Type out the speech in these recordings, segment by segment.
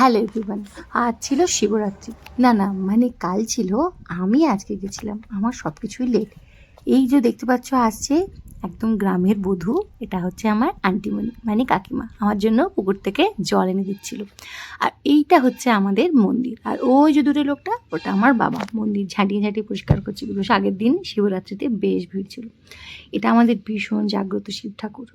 Hello everyone, আজ ছিল শিবরাত্রি। না না মানে কাল ছিল, আমি আজকে গেছিলাম, আমার সব কিছুই লেট এই যে দেখতে পাচ্ছ, আসছে একদম গ্রামের বধূ, এটা হচ্ছে আমার আন্টিমণি মানে কাকিমা, আমার জন্য পুকুর থেকে জল এনে দিচ্ছিল। আর এইটা হচ্ছে আমাদের মন্দির, আর ওই যে দূরে লোকটা, ওটা আমার বাবা, মন্দির ঝাঁটিয়ে ঝাঁটিয়ে পরিষ্কার করছিল আগের দিন শিবরাত্রিতে বেশ ভিড় ছিল। এটা আমাদের ভীষণ জাগ্রত শিব ঠাকুর,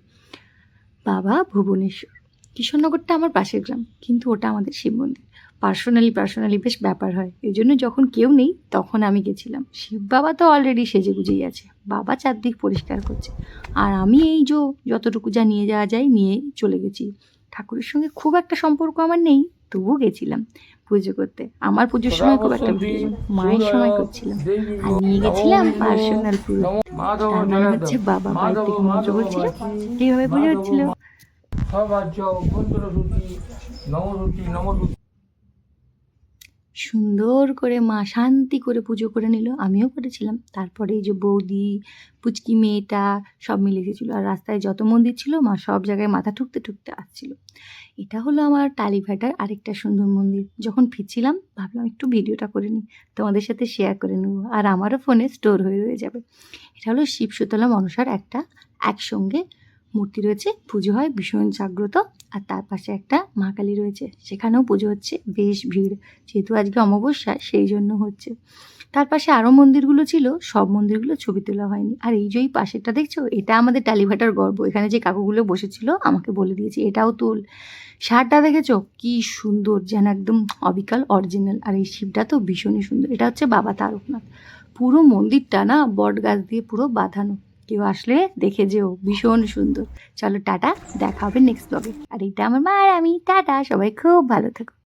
বাবা ভুবনেশ্বর। কিশোরনগরটা আমার পাশের গ্রাম কিন্তু ওটা আমাদের শিব মন্দির। পার্সোনালি পার্সোনালি বেশ ব্যাপার হয়। এই জন্য যখন কেউ নেই তখন আমি গেছিলাম। শিব বাবা তো অলরেডি সেজে গুজেই আছে। বাবা চারদিক পরিষ্কার করছে। আর আমি এই যে যতটুকু যা নিয়ে যাওয়া যায় নিয়ে চলে গেছি। ঠাকুরের সঙ্গে খুব একটা সম্পর্ক আমার নেই তবুও গেছিলাম পুজো করতে। আমার পুজোর সময় খুব একটা মায়ের সময় করছিলাম। আর নিয়ে গেছিলাম পার্সোনাল পুজো। মানে হচ্ছে বাবা বাড়ি থেকে এইভাবে পুজো হচ্ছিল? সুন্দর করে মা শান্তি করে পুজো করে নিল। আমিও করেছিলাম। তারপরে এই যে বৌদি, পুচকি মেয়েটা সব মিলে এসেছিল আর রাস্তায় যত মন্দির ছিল, মা সব জায়গায় মাথা ঠুকতে ঠুকতে আসছিল। এটা হলো আমার টালিভাটার আরেকটা সুন্দর মন্দির। যখন ফিরছিলাম, ভাবলাম একটু ভিডিওটা করে নিই। তোমাদের সাথে শেয়ার করে নেব। আর আমারও ফোনে স্টোর হয়ে রয়ে যাবে। এটা হলো শিব সুতলা মনসার একটা একসঙ্গে মূর্তি রয়েছে, পুজো হয়, ভীষণ জাগ্রত। আর তার পাশে একটা মা কালী রয়েছে, সেখানেও পুজো হচ্ছে, বেশ ভিড়। যেহেতু আজকে অমাবস্যা, সেই জন্য হচ্ছে। তার পাশে আরও মন্দিরগুলো ছিল, সব মন্দিরগুলো ছবি তোলা হয়নি। আর এই যে পাশেরটা দেখছ, এটা আমাদের টালিভাটার গর্ব। এখানে যে কাকুগুলো বসেছিল, আমাকে বলে দিয়েছে, এটাও তুল। শার্টটা দেখেছ? কি সুন্দর, যেন একদম অবিকাল অরিজিনাল আর এই শিবটা তো ভীষণই সুন্দর। এটা হচ্ছে বাবা তারকনাথ। পুরো মন্দিরটা না বট গাছ দিয়ে পুরো বাঁধানো। কেউ আসলে দেখে যেও, ভীষণ সুন্দর। চলো টাটা, দেখা হবে নেক্সট ব্লগে আর এটা আমার মা আর আমি, টাটা, সবাই খুব ভালো থাকো।